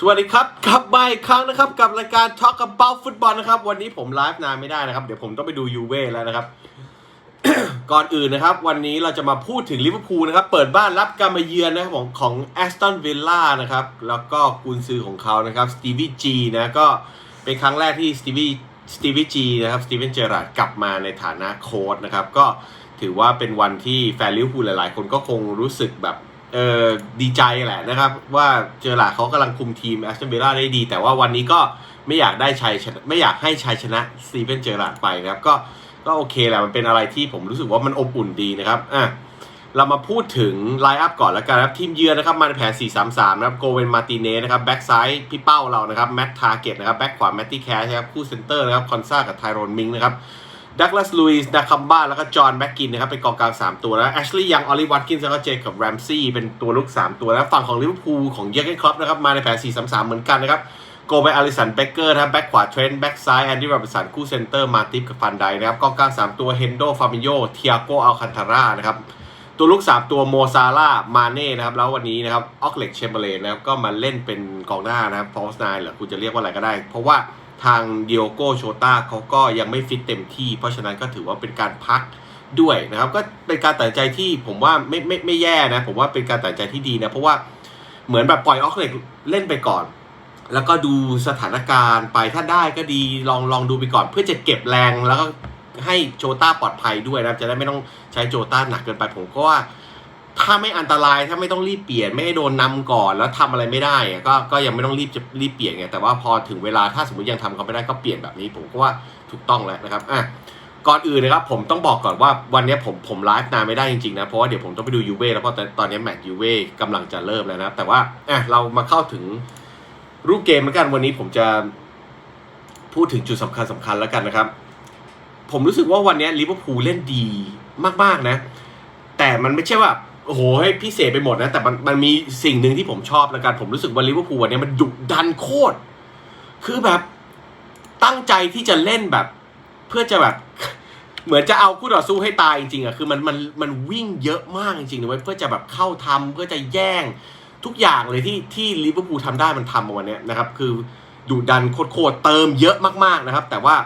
สวัสดีครับกลับมาอีกครั้งนะครับกับรายการ Talk About Football นะครับ วันนี้ผมไลฟ์นานไม่ได้นะครับ เดี๋ยวผมต้องไปดูยูเว่แล้วนะครับ ก่อนอื่นนะครับ วันนี้เราจะมาพูดถึงลิเวอร์พูลนะครับ เปิดบ้านรับการมาเยือนนะครับของของแอสตันวิลล่านะครับ แล้วก็กุนซือของเขานะครับสตีวีจีนะก็เป็นครั้งแรกที่สตีวีสตีวีจีนะครับสตีเวนเจอราร์กลับมาในฐานะโค้ชนะครับ ก็ถือว่าเป็นวันที่แฟนลิเวอร์พูลหลาย ๆ คนก็คงรู้สึกแบบ เออดีใจแหละนะครับ ว่าเจอราเขากำลังคุมทีมแอสตันวิลล่าได้ดี แต่ว่าวันนี้ก็ไม่อยากได้ชัยชนะไม่อยากให้ชัยชนะสตีเวนเจอราไปนะครับ ก็ก็โอเคแหละมันเป็นอะไรที่ผมรู้สึกว่ามันอบอุ่นดีนะครับอะเรามาพูดถึงไลน์อัพก่อนแล้วกันครับทีมเยือนนะครับมาในแผน 4-3-3 นะครับโกเวนมาติเนสนะครับแบ็กซ้ายพี่เป้าเรานะครับแมตทาร์เก็ตนะครับแบ็กขวาแมตตี้แคชนะครับคู่เซนเตอร์นะครับคอนซากับไทโรนมิงนะครับ ดักลาสลุยส์นาคัมบ้าแล้วก็จอห์นแบ็กกินนะครับเป็นกองกลาง 3 ตัวแล้วแอชลีย์ยังออลิวัตกินแล้วก็เจคอบแรมซี่เป็นตัวลุก3 ตัวแล้วฝั่งของลิเวอร์พูลของเยอร์เกนคล็อปนะครับมาในแผน 4-3-3 เหมือนกันนะครับโกไปอาริสันเบเกอร์นะครับแบ็กขวาเทรนต์แบ็กซ้ายแอนดี้โรบินสันคู่เซนเตอร์มาติฟกับฟันไดนะครับกองกลาง 3 ตัวเฮนโดฟามิโยเทียโกอัลคันทาร่านะครับตัวลูก 3 ตัวโมซาร่ามาเน่นะครับแล้ววันนี้นะครับออกเล็กเชมเบอร์เลนนะครับก็มาเล่นเป็นกองหน้านะครับพอสไนหรือคุณจะเรียกว่าอะไรก็ได้ เพราะว่า ทางเดียโกโชตาเขาก็ยังไม่ฟิตเต็มที่ เพราะฉะนั้นก็ถือว่าเป็นการพักด้วยนะครับ ก็เป็นการตัดใจที่ผมว่าไม่ไม่ไม่แย่นะ ผมว่าเป็นการตัดใจที่ดีนะ เพราะว่าเหมือนแบบปล่อยออกเล็กเล่นไปก่อน แล้วก็ดูสถานการณ์ไปถ้าได้ก็ดีลองลองดูไปก่อน เพื่อจะเก็บแรงแล้วก็ให้โจต้าปลอดภัยด้วยนะจะได้ไม่ต้องใช้โจต้าหนักเกินไปผมก็ว่า ถ้าไม่อันตรายถ้าไม่ต้องรีบเปลี่ยนไม่ให้โดนนำก่อนแล้วทำอะไรไม่ได้ก็ก็ยังไม่ต้องรีบจะรีบเปลี่ยนไงแต่ว่าพอถึงเวลาถ้าสมมติยังทำเขาไม่ได้ก็เปลี่ยนแบบนี้ผมก็ว่าถูกต้องแล้วนะครับอะก่อนอื่นนะครับผมต้องบอกก่อนว่าวันนี้ผมผมไลฟ์นานไม่ได้จริงๆนะเพราะว่าเดี๋ยวผมต้องไปดูยูเว่แล้วเพราะตอนตอนนี้แมตช์ยูเว่กำลังจะเริ่มแล้วนะแต่ว่าอะเรามาเข้าถึงรูปเกมแล้วกันวันนี้ผมจะพูดถึงจุดสำคัญสำคัญแล้วกันนะครับ ผมรู้สึกว่าวันนี้ลิเวอร์พูลเล่นดีมากๆนะ แต่มันไม่ใช่ว่า โอ้โหให้พิเศษไปหมดนะ แต่มันมันมีสิ่งหนึ่งที่ผมชอบแล้วกันผมรู้สึกว่าลิเวอร์พูลวันนี้มันดุดันโคตร คือแบบตั้งใจที่จะเล่นแบบ เพื่อจะแบบ เหมือนจะเอาคู่ต่อสู้ให้ตายจริงๆอะคือมันมันมันวิ่งเยอะมากจริงๆนะเว้ยเพื่อจะแบบเข้าทำเพื่อจะแย่งทุกอย่างเลยที่ที่ลิเวอร์พูลทำได้มันทำมาวันนี้นะครับ คือดุดันโคตรๆเติมเยอะมากๆนะครับ แต่ว่า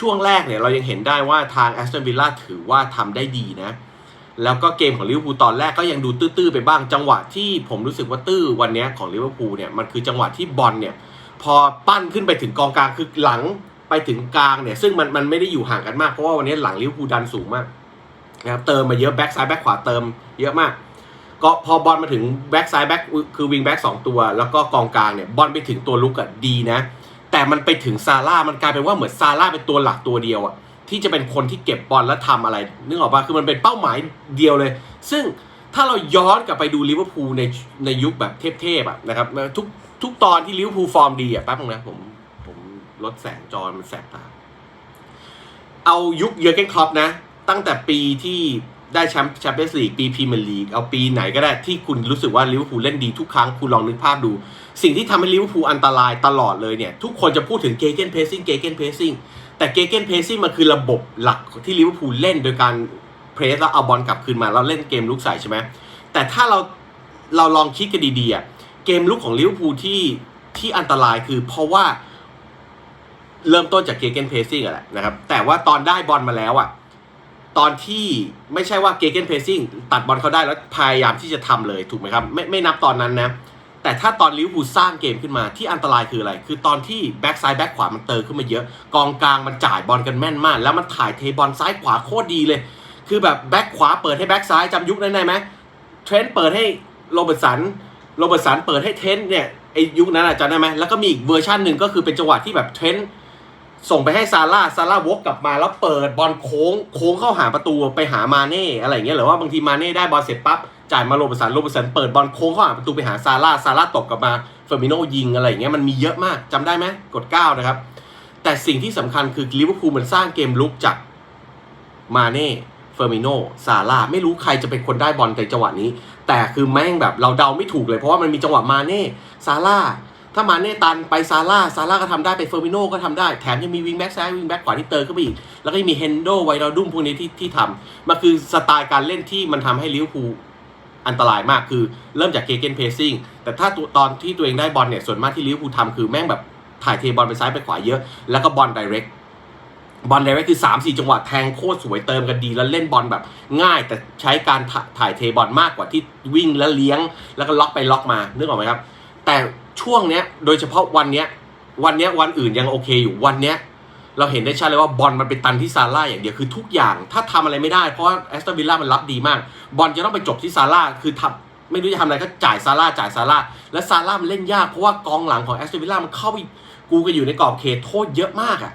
ช่วงแรกเนี่ยเรายังเห็นได้ว่าทางแอสตันวิลล่าถือว่าทำได้ดีนะ แล้วก็เกมของลิเวอร์พูลตอนแรกก็ยังดูตื้อๆไปบ้างจังหวะที่ผมรู้สึกว่าตื้อวันนี้ของลิเวอร์พูลเนี่ยมันคือจังหวะที่บอลเนี่ยพอปั้นขึ้นไปถึงกองกลางคือหลังไปถึงกลางเนี่ยซึ่งมันมันไม่ได้อยู่ห่างกันมากเพราะว่าวันนี้หลังลิเวอร์พูลดันสูงมากนะครับเติมมาเยอะแบ็กซ้ายแบ็กขวาเติมเยอะมาก ก็พอบอลมาถึงแบ็กซ้ายแบ็กคือวิงแบ็กสองตัว แล้วก็กองกลางเนี่ยบอลไปถึงตัวลุกอะดีนะ แต่มันไปถึงซาร่ามันกลายเป็นว่าเหมือนซาร่าเป็นตัวหลักตัวเดียวอะ ที่จะเป็นคนที่เก็บบอลแล้วทำอะไรนึกออกปะคือมันเป็นเป้าหมายเดียวเลย ซึ่งถ้าเราย้อนกลับไปดูลิเวอร์พูลในในยุคแบบเทพๆอะนะครับทุกทุกตอนที่ลิเวอร์พูลฟอร์มดีอะแป๊บนึงนะผมผมลดแสงจอมันแสบตาเอายุคเยอร์เกนคล็อปนะ ตั้งแต่ปีที่ได้แชมป์แชมเปี้ยนส์ลีกปีพรีเมียร์ลีกเอาปีไหนก็ได้ที่คุณรู้สึกว่าลิเวอร์พูลเล่นดีทุกครั้งคุณลองนึกภาพดู สิ่งที่ทำให้ลิเวอร์พูลอันตรายตลอดเลยเนี่ย ทุกคนจะพูดถึงเกเกนเพสซิ่งเกเกนเพสซิ่ง แต่เกเกนเพสซิ่งมันคือระบบหลักที่ลิเวอร์พูลเล่นโดยการเพรสแล้วเอาบอลกลับคืนมาแล้วเล่นเกมลุกใส่ใช่ไหมแต่ถ้าเราเราลองคิดกันดีๆอะเกมลุกของลิเวอร์พูลที่ที่อันตรายคือเพราะว่าเริ่มต้นจากเกเกนเพสซิ่งอะแหละนะครับ แต่ว่าตอนได้บอลมาแล้วอะตอนที่ไม่ใช่ว่าเกเกนเพสซิ่งตัดบอลเขาได้แล้วพยายามที่จะทำเลยถูกไหมครับ ไม่ไม่นับตอนนั้นนะ แต่ถ้าตอนลิเวอร์พูลสร้างเกมขึ้นมาที่อันตรายคืออะไร คือตอนที่แบ็กซ้ายแบ็กขวามันเติมขึ้นมาเยอะ กองกลางมันจ่ายบอลกันแม่นมาก แล้วมันถ่ายเทบอลซ้ายขวาโคตรดีเลย คือแบบแบ็กขวาเปิดให้แบ็กซ้ายจำยุคนั้นได้ไหมเทรนต์เปิดให้โรเบิร์ตสันโรเบิร์ตสันเปิดให้เทรนต์เนี่ยไอยุคนั้นอาจำได้ไหมแล้วก็มีอีกเวอร์ชันหนึ่งก็คือเป็นจังหวะที่แบบเทรนต์ ส่งไปให้ซาร่าซาร่าวกกลับมาแล้วเปิดบอลโค้งโค้งเข้าหาประตูไปหามาเน่อะไรอย่างเงี้ยหรือว่าบางทีมาเน่ได้บอลเสร็จปั๊บจ่ายมาโรเบร์สันโรเบร์สันเปิดบอลโค้งเข้าหาประตูไปหาซาร่าซาร่าตบกลับมาเฟอร์มิโนยิงอะไรอย่างเงี้ยมันมีเยอะมากจำได้ไหมกด 9 นะครับ แต่สิ่งที่สำคัญคือลิเวอร์พูลมันสร้างเกมลุกจากมาเน่เฟอร์มิโนซาร่าไม่รู้ใครจะเป็นคนได้บอลในจังหวะนี้ แต่คือแม่งแบบเราเดาไม่ถูกเลยเพราะว่ามันมีจังหวะมาเน่ซาร่า ถ้ามาเน่ตันไปซาร่าซาร่าก็ทำได้ไปเฟอร์มิโนก็ทำได้ แถมยังมีวิงแบ็กซ้ายวิงแบ็กขวาที่เติร์ขึ้นไปอีก แล้วก็ยังมีเฮนโดไวราดุมพวกนี้ที่ที่ทำมันคือสไตล์การเล่นที่มันทำให้ลิเวอร์พูลอันตรายมากคือเริ่มจากเกเกนเพสซิ่งแต่ถ้าตตอนที่ตัวเองได้บอลเนี่ยส่วนมากที่ลิเวอร์พูลทำคือแม่งแบบถ่ายเทบอลไปซ้ายไปขวาเยอะ แล้วก็บอลไดเรกบอลไดเรกคือ3 4จังหวะแทงโคตรสวยเติมกันดี แล้วเล่นบอลแบบง่าย แต่ใช้การถ่าถ่ายเทบอลมากกว่าที่วิ่งแล้วเลี้ยง แล้วก็ล็อกไปล็อกมานึกออกไหมครับ แต่ ช่วงเนี้ย โดยเฉพาะวันเนี้ย วันเนี้ยวันอื่นยังโอเคอยู่วันเนี้ย เราเห็นได้ชัดเลยว่าบอลมันเป็นตันที่ซาร่าอย่างเดียวคือทุกอย่างถ้าทำอะไรไม่ได้เพราะแอสตันวิลล่ามันรับดีมาก บอลจะต้องไปจบที่ซาร่าคือทำไม่รู้จะทำอะไรก็จ่ายซาร่าจ่ายซาร่าและซาร่ามันเล่นยากเพราะว่ากองหลังของแอสตันวิลล่ามันเข้ากูกันอยู่ในกรอบเขตโทษเยอะมากอะ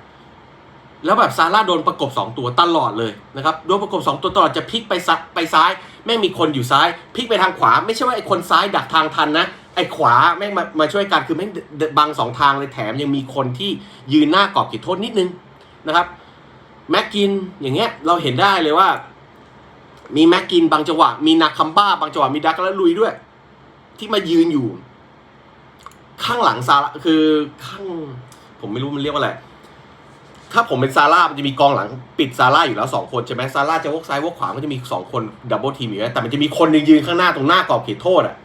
แล้วแบบซาร่าโดนประกบ 2 ตัวตลอดเลยนะครับโดนประกบ 2 ตัวตลอดจะพลิกไปซัไปซ้าย แม่งมีคนอยู่ซ้ายพลิกไปทางขวา ไม่ใช่ว่าไอ้คนซ้ายดักทางทันนะ ไอ้ขวาแม่งมามาช่วยกันคือแม่งบังสองทางเลยแถมยังมีคนที่ยืนหน้ากรอบเขตโทษนิดนึงนะครับแม็กกินอย่างเงี้ยเราเห็นได้เลยว่า มีแม็กกินบางจังหวะ มีนาคัมบ้าบางจังหวะมีดักและลุยด้วย ที่มายืนอยู่ ข้างหลังซาร่าคือข้าง ผมไม่รู้มันเรียกว่าอะไรถ้าผมเป็นซาร่ามันจะมีกองหลังปิดซาร่าอยู่แล้วสองคนใช่ไหมซาร่าจะวกซ้ายวกขวาก็จะมีสองคนดับเบิลทีมอยู่แล้วแต่มันจะมีคนนึงยืนข้างหน้าตรงหน้ากรอบเขตโทษอะ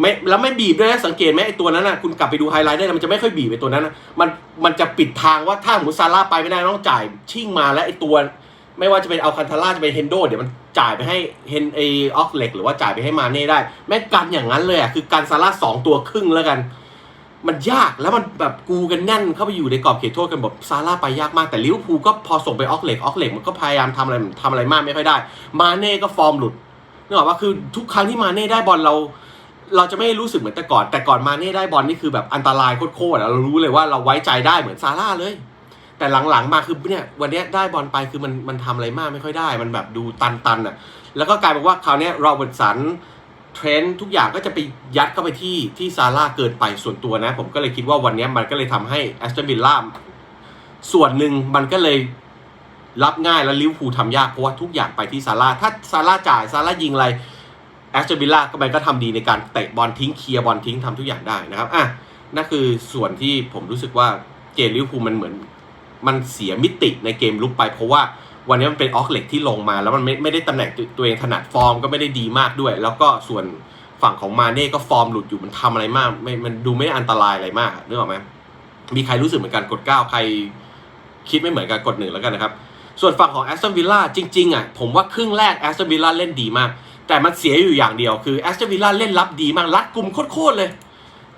ไม่แล้วไม่บีบด้วยนะสังเกตไหมไอ้ตัวนั้นน่ะคุณกลับไปดูไฮไลท์ได้นะมันจะไม่ค่อยบีบไอ้ตัวนั้นนะมันมันจะปิดทางว่าถ้าสมมติซาร่าไปไม่ได้ต้องจ่ายชิ่งมาแล้วไอ้ตัว ไม่ว่าจะเป็นเอาคันทาร่าจะเป็นเฮนโดเดี๋ยวมันจ่ายไปให้เฮนเอออกเล็กหรือว่าจ่ายไปให้มาเน่ได้ แม่กันอย่างนั้นเลยอะคือการซาร่าสองตัวครึ่งแล้วกัน มันยากแล้วมันแบบกูกันแน่นเข้าไปอยู่ในกรอบเขตโทษกันแบบซาร่าไปยากมากแต่ลิเวอร์พูลก็พอส่งไปออกเล็กออกเล็กมันก็พยายามทำอะไรทำอะไรมากไม่ค่อยได้ มาเน่ก็ฟอร์มหลุดนึกออกว่าคือทุกครั้งที่มาเน่ได้บอลเรา เราจะไม่รู้สึกเหมือนแต่ก่อน แต่ก่อนมาเน่ได้บอลนี่คือแบบอันตรายโคตรๆอะเรารู้เลยว่าเราไว้ใจได้เหมือนซาร่าเลย แต่หลังๆมาคือเนี่ยวันนี้ได้บอลไปคือมันมันทำอะไรมากไม่ค่อยได้ มันแบบดูตันๆอะ แล้วก็กลายเป็นว่าคราวนี้โรเบิร์ตสันเทรนด์ทุกอย่างก็จะไปยัดเข้าไปที่ที่ซาร่าเกินไปส่วนตัวนะ ผมก็เลยคิดว่าวันนี้มันก็เลยทำให้แอสตันวิลล่าส่วนหนึ่งมันก็เลยรับง่ายแล้วลิเวอร์พูลทำยากเพราะว่าทุกอย่างไปที่ซาร่าถ้าซาร่าจ่ายซาร่ายิงอะไร แอสตันวิลล่าก็มันก็ทำดีในการเตะบอลทิ้งเคลียร์บอลทิ้งทำทุกอย่างได้นะครับอะนั่นคือส่วนที่ผมรู้สึกว่าเกมลิเวอร์พูลมันเหมือน มันเสียมิติในเกมลุกไป เพราะว่าวันนี้มันเป็นออกเหล็กที่ลงมา แล้วมันไม่ไม่ได้ตำแหน่งตัวตัวเองถนัดฟอร์มก็ไม่ได้ดีมากด้วย แล้วก็ส่วนฝั่งของมาเน่ก็ฟอร์มหลุดอยู่มันทำอะไรมากไม่มันดูไม่ได้อันตรายอะไรมากนึกออกไหมมีใครรู้สึกเหมือนกันกดเก้าใครคิดไม่เหมือนกันกดหนึ่งแล้วกันนะครับ ส่วนฝั่งของแอสตันวิลล่าจริงๆอะผมว่าครึ่งแรกแอสตันวิลล่าเล่นดีมาก แต่มันเสียอยู่อย่างเดียวคือแอสตันวิลล่าเล่นรับดีมากรัดกลุ่มโคตรเลย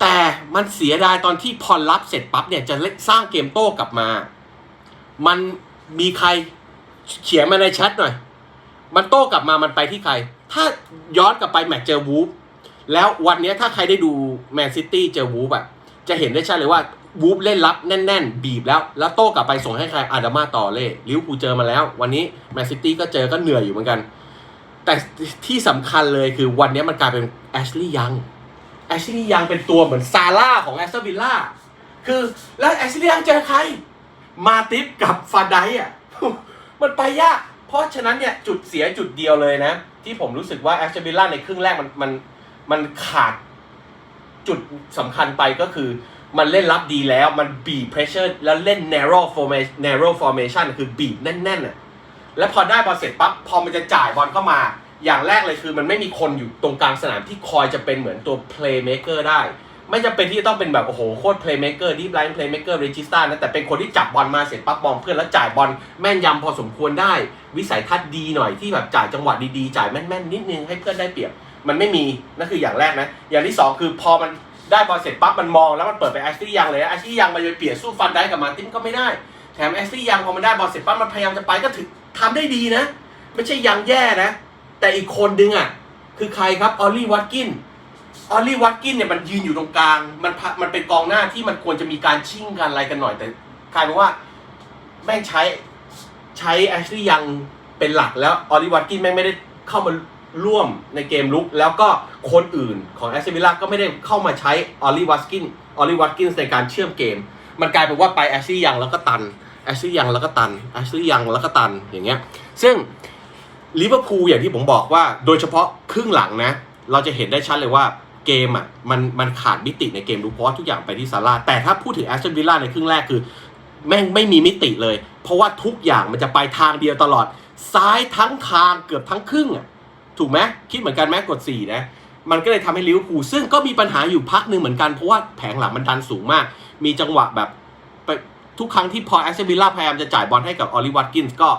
แต่มันเสียดายตอนที่พอรับเสร็จปั๊บเนี่ยจะเล่นสร้างเกมโต้กลับมา มันมีใครเขียนมาในแชทหน่อย มันโต้กลับมามันไปที่ใคร ถ้าย้อนกลับไปแมตช์เจอวูฟแล้ววันนี้ถ้าใครได้ดูแมนซิตี้เจอวูฟอะจะเห็นได้ชัดเลยว่าวูฟเล่นรับแน่น ๆ บีบแล้ว แล้วโต้กลับไปส่งให้ใครอาดามาต่อเล่ลิวพูเจอมาแล้ว วันนี้แมนซิตี้ก็เจอก็เหนื่อยอยู่เหมือนกัน แต่ที่สำคัญเลยคือวันนี้มันกลายเป็นแอชลีย์ยังแอชลีย์ยังเป็นตัวเหมือนซาร่าของแอสตันวิลล่าคือแล้วแอชลีย์ยังเจอใคร มาติฟกับฟาไดอะมันไปยากเพราะฉะนั้นเนี่ยจุดเสียจุดเดียวเลยนะ ที่ผมรู้สึกว่าแอสตันวิลล่าในครึ่งแรกมันมันมันขาดจุดสำคัญไปก็คือมันเล่นรับดีแล้วมันบีบ pressure แล้วเล่น narrow formation narrow formation คือบีบแน่นๆอะ แล้วพอได้บอลเสร็จปั๊บพอมันจะจ่ายบอลเข้ามา อย่างแรกเลยคือมันไม่มีคนอยู่ตรงกลางสนามที่คอยจะเป็นเหมือนตัว playmaker ได้ ไม่จำเป็นที่จะต้องเป็นแบบ โอ้โห โคตร playmaker deep line playmaker regista นะ แต่เป็นคนที่จับบอลมาเสร็จปั๊บมองเพื่อนแล้วจ่ายบอลแม่นยำพอสมควรได้ วิสัยทัศน์ดีหน่อยที่แบบจ่ายจังหวะดีๆ จ่ายแม่นๆ นิดนึงให้เพื่อนได้เปรียบ มันไม่มีนั่นคืออย่างแรกนะ อย่างที่สองคือพอมันได้บอลเสร็จปั๊บมันมองแล้วมันเปิดไปแอชลี่ยังเลยแอชลี่ยังมันจะไปเปลี่ยนสู้ฟันได้กับมาตินก็ไม่ได้แถมแอชลี่ยังพอมันได้บอลเสร็จปั๊บมันพยายามจะไปก็ถือ ทำได้ดีนะ ไม่ใช่ยังแย่นะ แต่อีกคนดึงอะ คือใครครับออลลี่วัตกินออลลี่วัตกินเนี่ยมันยืนอยู่ตรงกลาง มันมันเป็นกองหน้าที่มันควรจะมีการชิ่งกันอะไรกันหน่อยแต่กลายเป็นว่าแม่งใช้ใช้แอชลีย์ยังเป็นหลักแล้วออลลี่วัตกินแม่งไม่ได้เข้ามาร่วมในเกมลุก แล้วก็คนอื่นของแอสเซวิลล่าก็ไม่ได้เข้ามาใช้ออลลี่วัตกินออลลี่วัตกินในการเชื่อมเกม มันกลายเป็นว่าไปแอชลีย์ยังแล้วก็ตัน แอชลีย์ยังแล้วก็ตันแอชลีย์ยังแล้วก็ตันอย่างเงี้ยซึ่งลิเวอร์พูลอย่างที่ผมบอกว่า โดยเฉพาะครึ่งหลังนะ เราจะเห็นได้ชัดเลยว่าเกมอะมันมันขาดมิติในเกมดูเพราะทุกอย่างไปที่ซาร่าแต่ถ้าพูดถึงแอสตันวิลล่าในครึ่งแรกคือ แม่งไม่มีมิติเลย เพราะว่าทุกอย่างมันจะไปทางเดียวตลอด ซ้ายทั้งทางเกือบทั้งครึ่งอะถูกไหมคิดเหมือนกันไหมกด4นะมันก็เลยทำให้ลิเวอร์พูลซึ่งก็มีปัญหาอยู่พักหนึ่งเหมือนกันเพราะว่าแผงหลังมันดันสูงมาก มีจังหวะแบบ ทุกครั้งที่พอแอสเซนวิลล่าพยายามจะจ่ายบอลให้กับออลิวัตกินส์ก็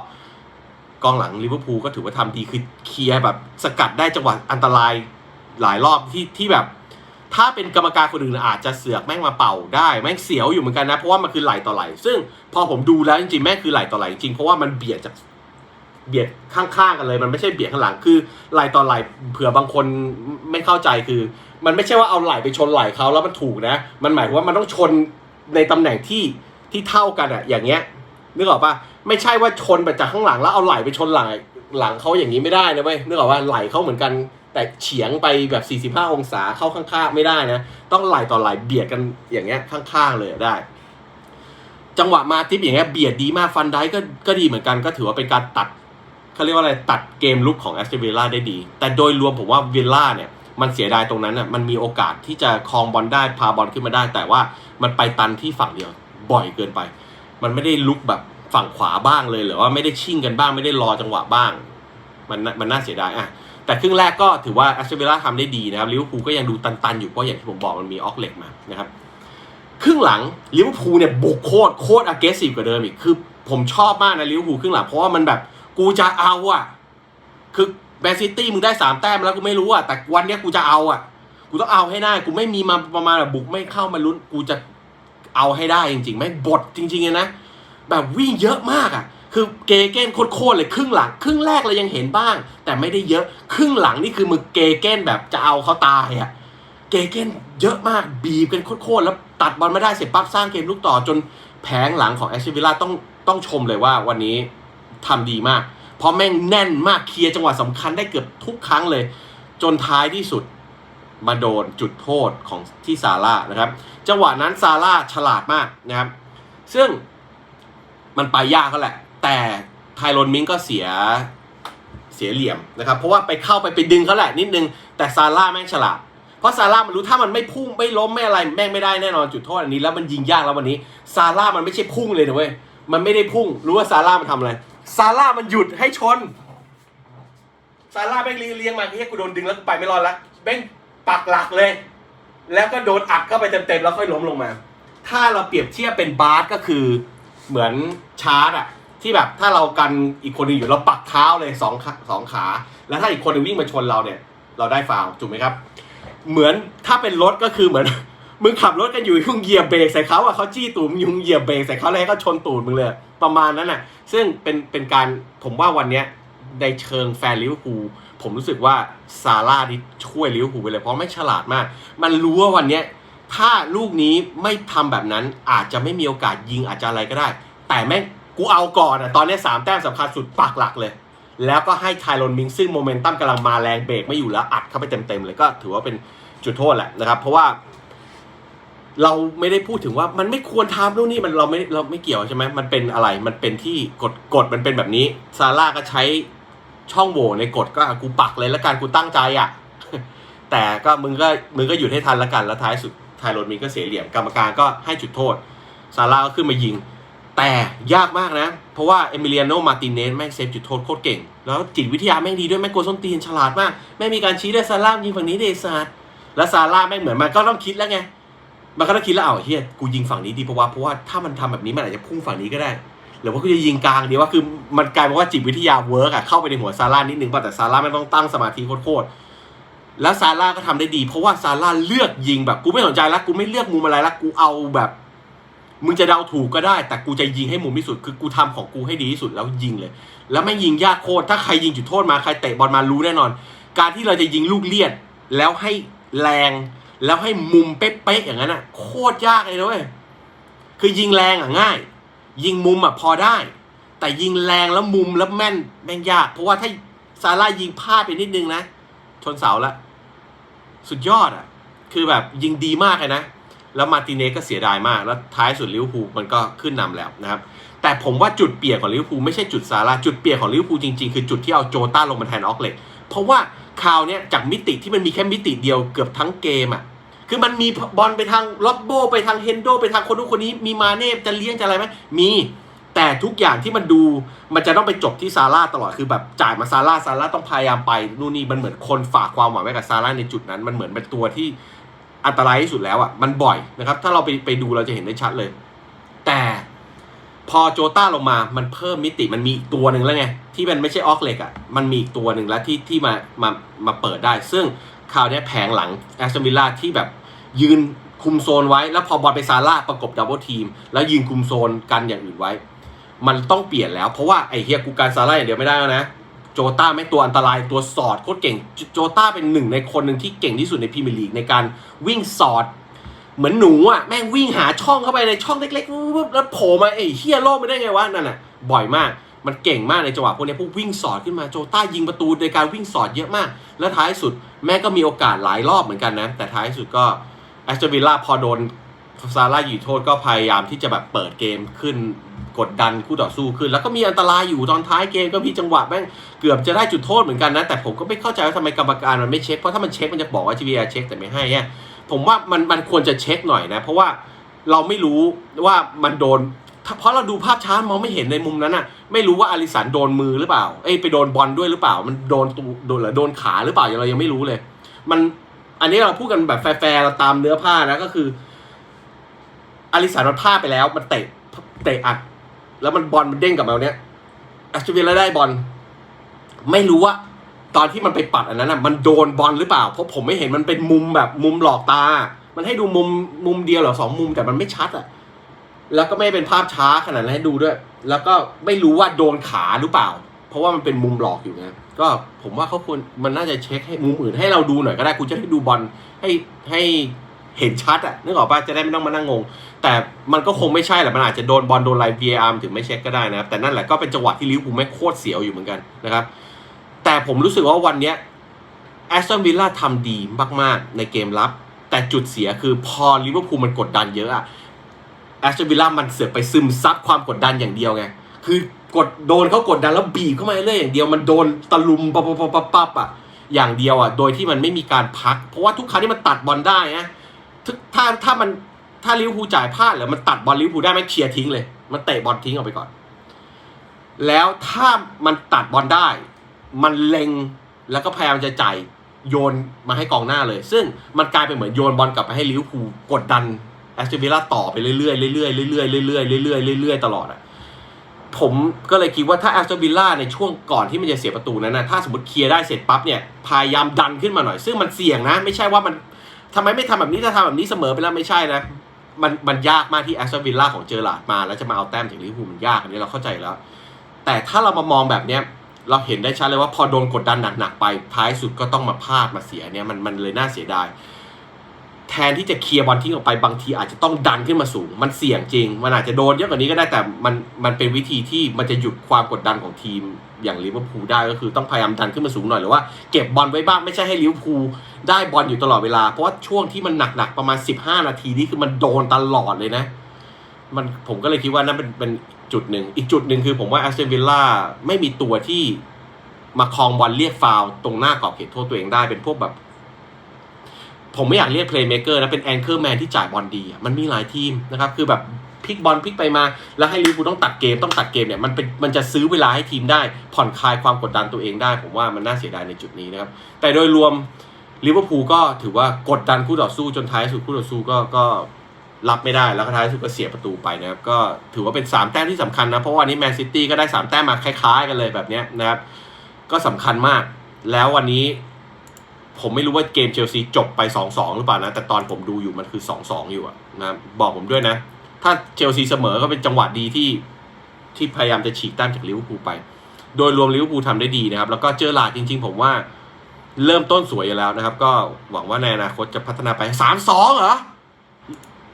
กองหลังลิเวอร์พูลก็ถือว่าทำดีคือเคลียร์แบบสกัดได้จังหวะอันตรายหลายรอบที่ที่แบบ ถ้าเป็นกรรมการคนอื่นอาจจะเสือกแม่งมาเป่าได้แม่งเสียวอยู่เหมือนกันนะเพราะว่ามันคือไหลต่อไหล ซึ่งพอผมดูแล้วจริงๆแม่งคือไหลต่อไหลจริงเพราะว่ามันเบียดจากเบียดข้างๆกันเลยมันไม่ใช่เบียดข้างหลังคือไหลต่อไหลเผื่อบางคนไม่เข้าใจคือ มันไม่ใช่ว่าเอาไหลไปชนไหลเขาแล้วมันถูกนะ มันหมายความว่ามันต้องชนในตำแหน่งที่ ที่เท่ากันอะอย่างเงี้ยนึกออกปะไม่ใช่ว่าชนไปจากข้างหลังแล้วเอาไหลไปชนหลังหลังเขาอย่างนี้ไม่ได้นะเว้ยนึกออกว่าไหลเขาเหมือนกัน แต่เฉียงไปแบบ 45 องศาเข้าข้างๆไม่ได้นะ ต้องไหลต่อไหลเบียดกันอย่างเงี้ยข้างๆเลยได้ จังหวะมาทิปอย่างเงี้ยเบียดดีมากฟันได้ก็ก็ดีเหมือนกันก็ถือว่าเป็นการตัดเขาเรียกว่าอะไรตัดเกมลุกของแอสเตวิลล่าได้ดี แต่โดยรวมผมว่าวิลล่าเนี่ยมันเสียดายตรงนั้นน่ะมันมีโอกาสที่จะครองบอลได้พาบอลขึ้นมาได้ แต่ว่ามันไปตันที่ฝั่งเดียว บ่อยเกินไป มันไม่ได้ลุกแบบฝั่งขวาบ้างเลยหรือว่าไม่ได้ชิ่งกันบ้างไม่ได้รอจังหวะบ้าง มันน่ามันน่าเสียดายอะแต่ครึ่งแรกก็ถือว่าแอสเตวิลล่าทำได้ดีนะครับลิเวอร์พูลก็ยังดูตันๆอยู่เพราะอย่างที่ผมบอกมันมีออกเหล็กมานะครับครึ่งหลังลิเวอร์พูลเนี่ยบุกโคตรโคตรอ g เกสซีฟกว่าเดิมอีกคือ ผมชอบมากนะลิเวอร์พูลครึ่งหลังเพราะว่ามันแบบกูจะเอาอะ คือแมนซิตี้มึงได้สามแต้มแล้วกูไม่รู้อะแต่วันเนี้ยกูจะเอาอะ กูต้องเอาให้ได้กูไม่มีมาประมาณแบบบุกไม่เข้ามาลุ้นกูจะ เอาให้ได้จริงๆ ไม่บทจริงๆเลยนะ แบบวิ่งเยอะมากอะ คือเกเก้นโคตรๆเลยครึ่งหลัง ครึ่งแรกเรายังเห็นบ้าง แต่ไม่ได้เยอะ ครึ่งหลังนี่คือมือเกเก้นแบบจะเอาเขาตายอะ เกเก้นเยอะมากบีบกันโคตรๆแล้วตัดบอลไม่ได้เสร็จปั๊บสร้างเกมลูกต่อจนแผงหลังของแอชวิลล่าต้องต้องชมเลยว่าวันนี้ทำดีมาก เพราะแม่งแน่นมากเคลียร์จังหวะสำคัญได้เกือบทุกครั้งเลย จนท้ายที่สุด มาโดนจุดโทษของที่ซาร่านะครับ จังหวะนั้นซาร่าฉลาดมากนะครับ ซึ่งมันไปยากก็แหละ แต่ไทโรนมิงก็เสียเสียเหลี่ยมนะครับ เพราะว่าไปเข้าไปไปดึงเขาแหละนิดนึง แต่ซาร่าแม่งฉลาด เพราะซาร่ามันรู้ถ้ามันไม่พุ่งไม่ล้มไม่อะไรแม่งไม่ได้แน่นอนจุดโทษอันนี้แล้วมันยิงยากแล้ววันนี้ซาร่ามันไม่ใช่พุ่งเลยนะเว้ยมันไม่ได้พุ่ง รู้ว่าซาร่ามันทำอะไรซาร่ามันหยุดให้ชนซาร่าแม่งเลี้ยงมาเฮียกูโดนดึงแล้วกูไปไม่รอดละแม่ง ปักหลักเลย แล้วก็โดนอัดเข้าไปเต็มๆแล้วค่อยล้มลงมา ถ้าเราเปรียบเทียบเป็นบาสก็คือเหมือนชาร์จอะที่แบบถ้าเรากันอีกคนหนึงอยู่เราปักเท้าเลยสองขาสองขา แล้วถ้าอีกคนหนึงวิ่งมาชนเราเนี่ย เราได้ฟาวถูกไหมครับ เหมือนถ้าเป็นรถก็คือเหมือนมึงขับรถกันอยู่ยุ่งเหยียบเบรกใส่เขาอะเขาจี้ตูดมึงยุ่งเหยียบเบรกใส่เขาเลยให้เขาชนตูดมึงเลย ประมาณนั้นน่ะ ซึ่งเป็นเป็นการผมว่าวันเนี้ยในเชิงแฟนลิเวอร์พูล ผมรู้สึกว่าซาร่านี่ช่วยลิเวอร์พูลไปเลย เพราะไม่ฉลาดมาก มันรู้ว่าวันนี้ถ้าลูกนี้ไม่ทำแบบนั้นอาจจะไม่มีโอกาสยิงอาจจะอะไรก็ได้ แต่แม่งกูเอาก่อนอะตอนนี้สามแต้มสำคัญสุดปักหลักเลย แล้วก็ให้ไทโรนมิงซึ่งโมเมนตัมกำลังมาแรงเบรกไม่อยู่แล้วอัดเข้าไปเต็มๆเลยก็ถือว่าเป็นจุดโทษแหละนะครับ เพราะว่า เราไม่ได้พูดถึงว่ามันไม่ควรทำนู่นนี่มันเราไม่เราไม่เกี่ยวใช่ไหมมันเป็นอะไร มันเป็นที่กฎกฎมันเป็นแบบนี้ซาร่าก็ใช้ ช่องโหว่ในกฎก็กูปักเลยแล้วกันกูตั้งใจอะ แต่ก็มึงก็มึงก็หยุดให้ทันแล้วกันแล้วท้ายสุดไทโรนมิงก็เสียเหลี่ยมกรรมการก็ให้จุดโทษ ซาร่าก็ขึ้นมายิง แต่ยากมากนะ เพราะว่าเอมิเลียโนมาติเนสแม่งเซฟจุดโทษโคตรเก่ง แล้วจิตวิทยาแม่งดีด้วยแม่งโกส้นตีนฉลาดมาก แม่งมีการชี้ด้วยซาร่ายิงฝั่งนี้เดซาร์แล้วซาร่าแม่งเหมือนมันก็ต้องคิดแล้วไงมันก็ต้องคิดแล้วเอาเฮียกูยิงฝั่งนี้ดีเพราะว่าเพราะว่าถ้ามันทำแบบนี้มันอาจจะพุ่งฝั่งนี้ก็ได้ หรือว่ากูจะยิงกลางดีว่าคือมันกลายเป็นว่าจิตวิทยาเวิร์กอะเข้าไปในหัวซาร่านิดนึงป่ะแต่ซาร่าไม่ต้องตั้งสมาธิโคตรๆแล้วซาร่าก็ทำได้ดี เพราะว่าซาร่าเลือกยิงแบบกูไม่สนใจแล้วกูไม่เลือกมุมอะไรแล้วกูเอาแบบ มึงจะเดาถูกก็ได้ แต่กูจะยิงให้มุมที่สุด คือกูทำของกูให้ดีที่สุดแล้วยิงเลย แล้วไม่ยิงยากโคตรถ้าใครยิงจุดโทษมาใครเตะบอลมารู้แน่นอน การที่เราจะยิงลูกเลียดแล้วให้แรงแล้วให้มุมเป๊ะๆอย่างนั้นอะโคตรยากเลยนะเว้ยคือยิงแรงอะง่าย ยิงมุมอะพอได้ แต่ยิงแรงแล้วมุมแล้วแม่นแม่งยาก เพราะว่าถ้าซาร่ายิงพลาดไปนิดนึงนะ ชนเสาละ สุดยอดอะ คือแบบยิงดีมากเลยนะ แล้วมาติเนสก็เสียดายมาก แล้วท้ายสุดลิเวอร์พูลมันก็ขึ้นนำแล้วนะครับ แต่ผมว่าจุดเปลี่ยนของลิเวอร์พูลไม่ใช่จุดซาร่าจุดเปลี่ยนของลิเวอร์พูลจริงๆ คือจุดที่เอาโจต้าลงมาแทนออกเล็กเพราะว่าคราวเนี้ยจากมิติที่มันมีแค่มิติเดียวเกือบทั้งเกมอะ คือมันมีบอลไปทางล็อบโบ ไปทางเฮนโด ไปทางคนนู้นคนนี้มีมาเน่จะเลี้ยงจะอะไรไหมมีแต่ทุกอย่างที่มันดูมันจะต้องไปจบที่ซาร่าตลอดคือแบบจ่ายมาซาร่าซาร่าต้องพยายามไปนู่นนี่มันเหมือนคนฝากความหวังไว้กับซาร่าในจุดนั้น มันเหมือนเป็นตัวที่อันตรายที่สุดแล้วอะมันบ่อยนะครับ ถ้าเราไปไปดูเราจะเห็นได้ชัดเลย แต่พอโจต้าลงมามันเพิ่มมิติมันมีอีกตัวหนึ่งแล้วไงที่มันไม่ใช่ออกเล็กอะมันมีอีกตัวหนึ่งแล้วที่ที่มามามาเปิดได้ ซึ่ง คราวเนี้ยแผงหลังแอสตันวิลล่าที่แบบยืนคุมโซนไว้ แล้วพอบอลไปซาร่าประกบดับเบิลทีม แล้วยืนคุมโซนกันอย่างอื่นไว้ มันต้องเปลี่ยนแล้ว เพราะว่าไอ้เฮียกูการซาร่าอย่างเดียวไม่ได้แล้วนะ โจต้าไม่ตัวอันตรายตัวสอดโคตรเก่ง โจต้าเป็นหนึ่งในคนหนึ่งที่เก่งที่สุดในพรีเมียร์ลีกในการวิ่งสอด เหมือนหนูอะแม่งวิ่งหาช่องเข้าไปในช่องเล็กๆแล้วโผล่มาไอ้เฮียโลกไม่ได้ไงวะนั่นน่ะบ่อยมาก มันเก่งมากในจังหวะพวกนี้พวกวิ่งสอดขึ้นมาโจต้ายิงประตูในการวิ่งสอดเยอะมาก แล้วท้ายสุดแม่ก็มีโอกาสหลายรอบเหมือนกันนะ แต่ท้ายสุดก็แอสตันวิลล่าพอโดนซาร่ายิงโทษก็พยายามที่จะแบบเปิดเกมขึ้นกดดันคู่ต่อสู้ขึ้น แล้วก็มีอันตรายอยู่ตอนท้ายเกมก็มีจังหวะแม่งเกือบจะได้จุดโทษเหมือนกันนะ แต่ผมก็ไม่เข้าใจว่าทำไมกรรมการมันไม่เช็คเพราะถ้ามันเช็คมันจะบอกว่า GVR เช็คแต่ไม่ให้เนี่ยผมว่ามันมันควรจะเช็คหน่อยนะ เพราะว่าเราไม่รู้ว่ามันโดน เพราะเราดูภาพช้ามองไม่เห็นในมุมนั้นอะ ไม่รู้ว่าอาริสันโดนมือหรือเปล่า เอ้ยไปโดนบอลด้วยหรือเปล่า มันโดนตูโดนหรือโดนขาหรือเปล่าเรายังไม่รู้เลย มันอันนี้เราพูดกันแบบแฟร์ๆเราตามเนื้อผ้านะก็คืออาริสันมันพลาดไปแล้ว มันเตะเตะอัด แล้วมันบอลมันเด้งกลับมาเนี้ยอสตันวิลล่าได้บอลไม่รู้ว่า ตอนที่มันไปปัดอันนั้นอะมันโดนบอลหรือเปล่า เพราะผมไม่เห็นมันเป็นมุมแบบมุมหลอกตา มันให้ดูมุมมุมเดียวหรอสองมุมแต่มันไม่ชัดอะ แล้วก็ไม่เป็นภาพช้าขนาดนั้นให้ดูด้วย แล้วก็ไม่รู้ว่าโดนขาหรือเปล่า เพราะว่ามันเป็นมุมหลอกอยู่ไงก็ผมว่าเขาควรมันน่าจะเช็คให้มุมอื่นให้เราดูหน่อยก็ได้กูจะได้ดูบอลให้ให้เห็นชัดอะนึกออกป่ะจะได้ไม่ต้องมานั่งงง แต่มันก็คงไม่ใช่แหละมันอาจจะโดนบอลโดนไลน์ VAR ถึงไม่เช็คก็ได้นะครับแต่นั่นแหละก็เป็นจังหวะที่ลิเวอร์พูลไม่โคตรเสียวอยู่เหมือนกันนะครับ แต่ผมรู้สึกว่าวันเนี้ยแอสตันวิลล่าทำดีมากๆในเกมรับ แต่จุดเสียคือพอลิเวอร์พูลมันกดดันเยอะอะ แอสตันวิลล่ามันเสือกไปซึมซับความกดดันอย่างเดียวไง คือกดโดนเขากดดันแล้วบีบเข้ามาเรื่อยอย่างเดียวมันโดนตะลุมปับปับปับปับปับอะอย่างเดียวอะโดยที่มันไม่มีการพัก เพราะว่าทุกครั้งที่มันตัดบอลได้นะถ้าถ้ามันถ้าลิวพูจ่ายพลาดหรือมันตัดบอลลิวพูได้มันเคลียร์ทิ้งเลย มันเตะบอลทิ้งออกไปก่อน แล้วถ้ามันตัดบอลได้ มันเล็งแล้วก็พยายามจะจ่ายโยนมาให้กองหน้าเลย ซึ่งมันกลายเป็นเหมือนโยนบอลกลับไปให้ลิวพูกดดัน แอสตันวิลล่าต่อไปเรื่อยๆเรื่อยๆเรื่อยๆเรื่อยๆเรื่อยๆเรื่อยๆเรื่อยๆตลอดอะผมก็เลยคิดว่าถ้าแอสตันวิลล่าในช่วงก่อนที่มันจะเสียประตูนั้นนะถ้าสมมติเคลียร์ได้เสร็จปั๊บเนี่ยพยายามดันขึ้นมาหน่อย ซึ่งมันเสี่ยงนะ ไม่ใช่ว่ามันทำไมไม่ทำแบบนี้ถ้าทำแบบนี้เสมอไปแล้วไม่ใช่นะ มันมันยากมากที่แอสตันวิลล่าของเจอร์ลาดมา แล้วจะมาเอาแต้มจากลิเวอร์พูลมันยากอันนี้เราเข้าใจแล้ว แต่ถ้าเรามามองแบบเนี้ยเราเห็นได้ชัดเลยว่าพอโดนกดดันหนักๆไปท้ายสุดก็ต้องมาพลาดมาเสียเนี่ยมันมันเลยน่าเสียดาย แทนที่จะเคลียร์บอลทิ้งออกไปบางทีอาจจะต้องดันขึ้นมาสูง มันเสี่ยงจริง มันอาจจะโดนเยอะกว่านี้ก็ได้แต่มันมันเป็นวิธีที่มันจะหยุดความกดดันของทีมอย่างลิเวอร์พูลได้ก็คือต้องพยายามดันขึ้นมาสูงหน่อยหรือว่าเก็บบอลไว้บ้างไม่ใช่ให้ลิเวอร์พูลได้บอลอยู่ตลอดเวลา เพราะว่าช่วงที่มันหนักๆประมาณ 15 นาทีนี่คือมันโดนตลอดเลยนะ มันผมก็เลยคิดว่านั่นเป็นเป็นจุดหนึ่งอีกจุดหนึ่งคือผมว่าแอสเซนวิลล่าไม่มีตัวที่มาคลองบอลเรียกฟาวล์ตรงหน้ากรอบเขตโทษตัวเองได้เป็นพวกแบบ ผมไม่อยากเรียกเพลย์เมเกอร์นะเป็นแองเกอร์แมนที่จ่ายบอลดีมันมีหลายทีมนะครับคือแบบพลิกบอลพลิกไปมา แล้วให้ลิเวอร์พูลต้องตัดเกมต้องตัดเกมเนี่ยมันเป็นมันจะซื้อเวลาให้ทีมได้ ผ่อนคลายความกดดันตัวเองได้ ผมว่ามันน่าเสียดายในจุดนี้นะครับ แต่โดยรวมลิเวอร์พูลก็ถือว่ากดดันคู่ต่อสู้จนท้ายสุดคู่ต่อสู้ก็ก็รับไม่ได้แล้วก็ท้ายสุดก็เสียประตูไปนะครับ ก็ถือว่าเป็น 3 แต้มที่สำคัญนะเพราะว่าวันนี้แมนซิตี้ก็ได้ 3 แต้มมาคล้าย ๆ กันเลยแบบนี้นะครับ ก็สำคัญมาก แล้ววันนี้ ผมไม่รู้ว่าเกมเชลซีจบไป 2-2 หรือเปล่านะ แต่ตอนผมดูอยู่มันคือ 2-2 อยู่อะนะบอกผมด้วยนะ ถ้าเชลซีเสมอก็เป็นจังหวะดีที่ที่พยายามจะฉีกแต้มจากลิเวอร์พูลไป โดยรวมลิเวอร์พูลทำได้ดีนะครับ แล้วก็เจอหลาดจริง ๆ ผมว่าเริ่มต้นสวยอยู่แล้วนะครับ ก็หวังว่าในอนาคตจะพัฒนาไป 3-2 เหรอ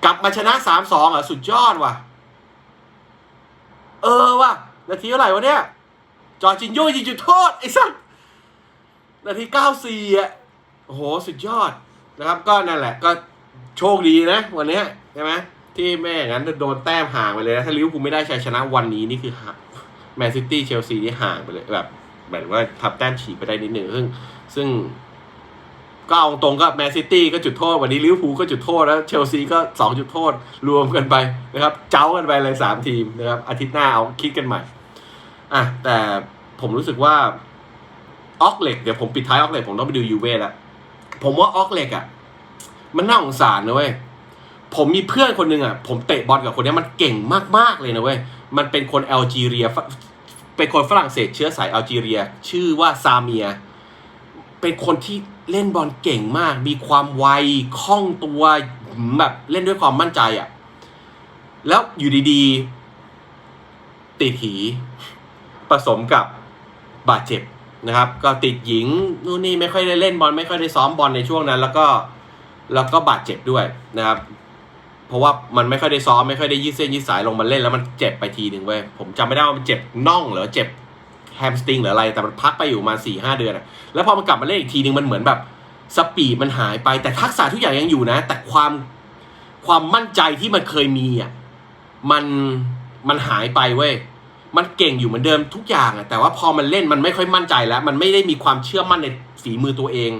กลับมาชนะสามสองอะสุดยอดว่ะ เออว่ะนาทีเท่าไหร่วะเนี่ย จอร์จินโยยิงจุดโทษไอ้สัสนาทีเก้าสี่อะ โอ้โหสุดยอดนะครับ ก็นั่นแหละก็โชคดีนะ วันนี้ใช่ไหมที่แม่อย่างนั้นโดนแต้มห่างไปเลยนะถ้าลิเวอร์พูลไม่ได้ชัยชนะวันนี้นี่คือแมนซิตี้เชลซีนี่ห่างไปเลยแบบแบบว่าทับแต้มฉีกไปได้นิดหนึ่งซึ่ง ซึ่ง ก็เอาตรงก็แมนซิตี้ก็จุดโทษ วันนี้ลิเวอร์พูลก็จุดโทษแล้วเชลซีก็สองจุดโทษ รวมกันไปนะครับ เจ้ากันไปเลยสามทีมนะครับ อาทิตย์หน้าเอาคิดกันใหม่อะแต่ผมรู้สึกว่าออกเหล็กเดี๋ยวผมปิดท้ายออกเหล็กผมต้องไปดูยูเว่แล้ว ผมว่าออกเหล็กอะ มันน่าสงสารนะเว้ยผมมีเพื่อนคนหนึ่งอะ ผมเตะบอลกับคนนี้มันเก่งมากๆเลยนะเว้ย มันเป็นคนแอลจีเรีย เป็นคนฝรั่งเศสเชื้อสายแอลจีเรีย ชื่อว่าซาเมีย เป็นคนที่เล่นบอลเก่งมาก มีความไวคล่องตัวแบบเล่นด้วยความมั่นใจอะ แล้วอยู่ดีๆติดหีผสมกับบาดเจ็บ นะครับ ก็ติดหญิงนู่นนี่ไม่ค่อยได้เล่นบอลไม่ค่อยได้ซ้อมบอลในช่วงนั้น แล้วก็แล้วก็บาดเจ็บด้วยนะครับ เพราะว่ามันไม่ค่อยได้ซ้อมไม่ค่อยได้ยืดเส้นยืดสายลงมาเล่นแล้วมันเจ็บไปทีหนึ่งเว้ยผมจำไม่ได้ว่ามันเจ็บน่องหรือเจ็บแฮมสตริงหรืออะไรแต่มันพักไปอยู่มาสี่ห้าเดือนแล้วพอมันกลับมาเล่นอีกทีหนึ่งมันเหมือนแบบสปีดมันหายไปแต่ทักษะทุกอย่างยังอยู่นะ แต่ความความมั่นใจที่มันเคยมีอะมันมันหายไปเว้ย มันเก่งอยู่เหมือนเดิมทุกอย่างอะแต่ว่าพอมันเล่นมันไม่ค่อยมั่นใจแล้ว มันไม่ได้มีความเชื่อมั่นในฝีมือตัวเอง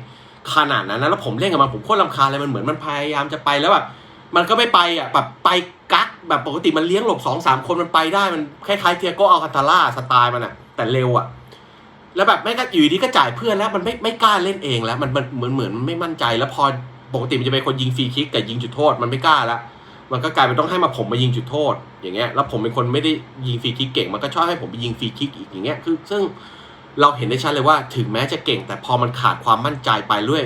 ขนาดนั้นนะแล้วผมเล่นกับมันผมโคตรลำคาญเลยมันเหมือนมันพยายามจะไปแล้วแบบมันก็ไม่ไปอะแบบไปกักแบบปกติมันเลี้ยงหลบสองสามคนมันไปได้มันคล้ายๆเทียโกอัลคาตาล่าสไตล์มันอะ แต่เร็วอะแล้วแบบไม่ก็อยู่ดีก็จ่ายเพื่อนแล้วมันไม่ไม่กล้าเล่นเองแล้ว มันมันเหมือนเหมือนมันไม่มั่นใจแล้วพอปกติมันจะเป็นคนยิงฟรีคิกกับยิงจุดโทษมันไม่กล้าแล้ว มันก็กลายเป็นต้องให้มาผมมายิงจุดโทษ อย่างเงี้ย แล้วผมเป็นคนไม่ได้ยิงฟรีคิกเก่ง มันก็ชอบให้ผมไปยิงฟรีคิกอีกอย่างเงี้ย คือซึ่งเราเห็นได้ชัดเลยว่าถึงแม้จะเก่ง แต่พอมันขาดความมั่นใจไปเรื่อย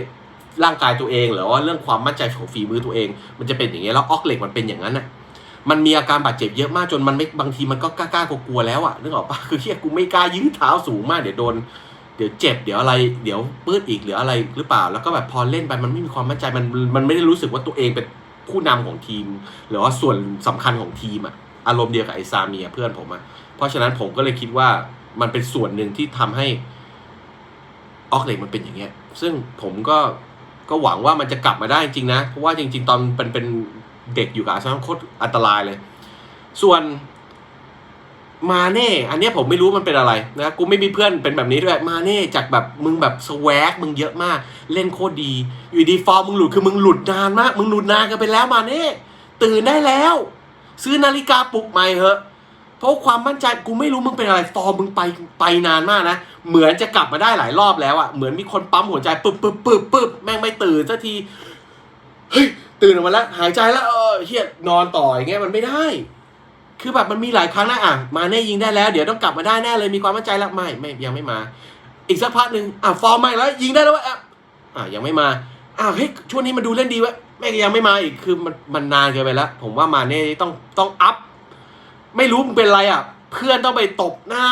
ร่างกายตัวเองหรือว่าเรื่องความมั่นใจของฝีมือตัวเอง มันจะเป็นอย่างเงี้ยแล้วออกเหล็กมันเป็นอย่างนั้นน่ะมันมีอาการบาดเจ็บเยอะมากจนมันไม่บางทีมันก็กล้ากลัวแล้วอะนึกออกปะคือเฮียกูไม่กล้ายืดเท้าสูงมากเดี๋ยวโดนเดี๋ยวเจ็บเดี๋ยวอะไรเดี๋ยวปื้ดอีกหรืออะไรหรือเปล่า แล้วก็แบบพอเล่นไปมันไม่มีความมั่นใจมันมันไม่ได้รู้สึกว่าตัวเองเป็น ผู้นำของทีม หรือว่าส่วนสำคัญของทีมอะอารมณ์เดียวกับไอซาเมียเพื่อนผมอะเพราะฉะนั้นผมก็เลยคิดว่ามันเป็นส่วนหนึ่งที่ทำให้ออกเหล็กมันเป็นอย่างเงี้ย ซึ่งผมก็ก็หวังว่ามันจะกลับมาได้จริงนะ เพราะว่าจริง ๆ ตอนเป็นเป็นเด็กอยู่กับอาร์เซนอลโคตรอันตรายเลย ส่วน มาเน่อันนี้ผมไม่รู้มันเป็นอะไรนะกูไม่มีเพื่อนเป็นแบบนี้ด้วยมาเน่จากแบบมึงแบบสวกมึงเยอะมาก เล่นโคตรดี อยู่ดีฟอร์มมึงหลุดคือมึงหลุดนานมาก มึงหลุดนานกันไปแล้วมาเน่ตื่นได้แล้ว ซื้อนาฬิกาปลุกใหม่เหอะเพราะความมั่นใจกูไม่รู้มึงเป็นอะไรฟอร์มมึงไปไปนานมากนะ เหมือนจะกลับมาได้หลายรอบแล้วอะเหมือนมีคนปั๊มหัวใจปึ๊บปึ๊บปึ๊บปึ๊บแม่งไม่ตื่นสักทีเฮ้ยตื่นออกมาแล้วหายใจแล้วเออเฮียนอนต่ออย่างเงี้ยมันไม่ได้ คือแบบมันมีหลายครั้งนะอะมาแน่ยิงได้แล้ว เดี๋ยวต้องกลับมาได้แน่เลยมีความมั่นใจแล้วไม่ไม่ยังไม่มา อีกสักพักหนึ่งอะฟอร์มใหม่แล้ว ยิงได้แล้ววะอะอะยังไม่มาอะเฮ้ยช่วงนี้มันดูเล่นดีวะแม่งยังไม่มาอีกคือมันมันนานเกินไปแล้วผมว่ามาเน่ต้องต้องอัพไม่รู้มึงเป็นอะไรอะ เพื่อนต้องไปตบหน้า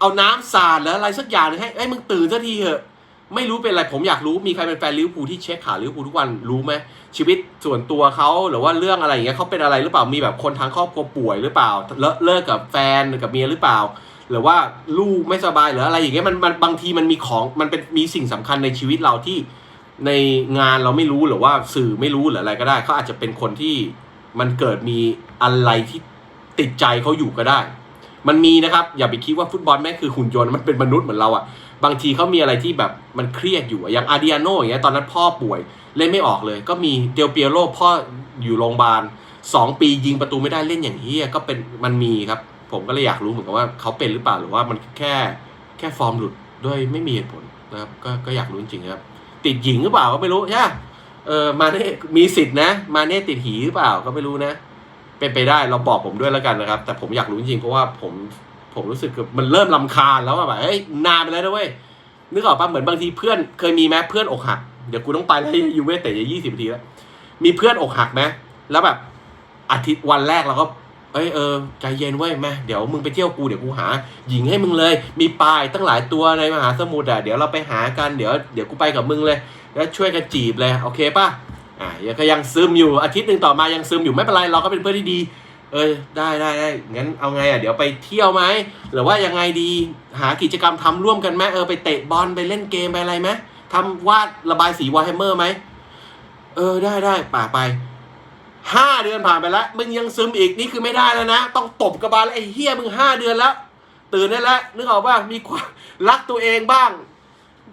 เอาน้ำสาดหรืออะไรสักอย่างหนึงให้ให้มึงตื่นสักทีเถอะ ไม่รู้เป็นอะไรผมอยากรู้มีใครเป็นแฟนลิเวอร์พูลที่เช็คข่าวลิเวอร์พูลทุกวันรู้ไหมชีวิตส่วนตัวเขาหรือว่าเรื่องอะไรอย่างเงี้ยเขาเป็นอะไรหรือเปล่ามีแบบคนทางครอบครัวป่วยหรือเปล่าเลิกกับแฟนกับเมียหรือเปล่า หรือว่าลูกไม่สบายหรืออะไรอย่างเงี้ยมันมันบางทีมันมีของมันเป็นมีสิ่งสำคัญในชีวิตเราที่ในงานเราไม่รู้หรือว่าสื่อไม่รู้หรืออะไรก็ได้เขาอาจจะเป็นคนที่มันเกิดมีอะไรที่ติดใจเขาอยู่ก็ได้ มันมีนะครับ อย่าไปคิดว่าฟุตบอลแม่งคือหุ่นยนต์มันเป็นมนุษย์เหมือนเราอะ บางทีเขามีอะไรที่แบบมันเครียดอยู่อย่างอาร์ดิอาโนอย่างเงี้ยตอนนั้นพ่อป่วยเล่นไม่ออกเลย ก็มีเดลเปียโรพ่ออยู่โรงพยาบาลสองปียิงประตูไม่ได้เล่นอย่างเฮียก็เป็นมันมีครับ ผมก็เลยอยากรู้เหมือนกันว่าเขาเป็นหรือเปล่าหรือว่ามันแค่แค่ฟอร์มหลุดด้วยไม่มีเหตุผลนะครับก็ก็อยากรู้จริงครับ ติดหญิงหรือเปล่าก็ไม่รู้ใช่เออมาเน่มีสิทธินะ มาเน่ติดหีหรือเปล่าก็ไม่รู้นะ เป็นไปได้เราบอกผมด้วยแล้วกันนะครับ แต่ผมอยากรู้จริงเพราะว่าผม ผมรู้สึกแบบมันเริ่มลำคาญแล้วอะแบบเฮ้ยนานไปแล้วนะเว้ยนึกออกปะเหมือนบางทีเพื่อนเคยมีไหมเพื่อนอกหักเดี๋ยวกูต้องไปแล้วยูเว่แต่จะยี่สิบนาทีแล้วมีเพื่อนอกหักไหมแล้วแบบอาทิตย์วันแรกเราก็เอ้ยเออใจเย็นเว้ยแม่เดี๋ยวมึงไปเที่ยวกูเดี๋ยวกูหา หญิงให้มึงเลย มีปลายตั้งหลายตัวในมหาสมุทรอะเดี๋ยวเราไปหากันเดี๋ยวเดี๋ยวกูไปกับมึงเลย แล้วช่วยกันจีบเลยโอเคป่ะอะยังก็ยังซึมอยู่อาทิตย์หนึ่งต่อมายังซึมอยู่ไม่เป็นไรเราก็เป็นเพื่อนที่ดี เออได้ได้ได้งั้นเอาไงอะเดี๋ยวไปเที่ยวไหมหรือว่ายังไงดีหากิจกรรมทำร่วมกันไหมเออไปเตะบอลไปเล่นเกมไปอะไรไหมทำวาดระบายสีวอลเฮมเมอร์ไหมเออได้ได้ป่าไปห้าเดือนผ่านไปแล้วมึงยังซึมอีกนี่คือไม่ได้แล้วนะ ต้องตบกระบาลไอ้เฮียมึงห้าเดือนแล้ว ตื่นได้แล้วนึกออกป่ะมีความรักตัวเองบ้าง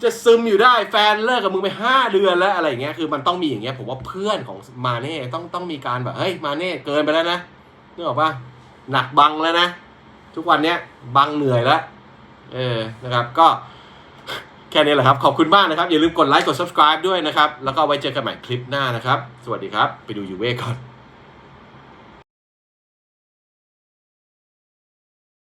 จะซึมอยู่ได้แฟนเลิกกับมึงไปห้าเดือนแล้วอะไรอย่างเงี้ยคือมันต้องมีอย่างเงี้ยผมว่าเพื่อนของมาเน่ต้องต้องมีการแบบเฮ้ยมาเน่เกินไปแล้วนะ นึกออกปะหนักบังแล้วนะ ทุกวันเนี้ยบังเหนื่อยแล้วเออนะครับก็แค่นี้แหละครับ ขอบคุณมากนะครับ อย่าลืมกดไลค์กด subscribe ด้วยนะครับ แล้วก็ไว้เจอกันใหม่คลิปหน้านะครับ สวัสดีครับ ไปดูยูเว่ก่อน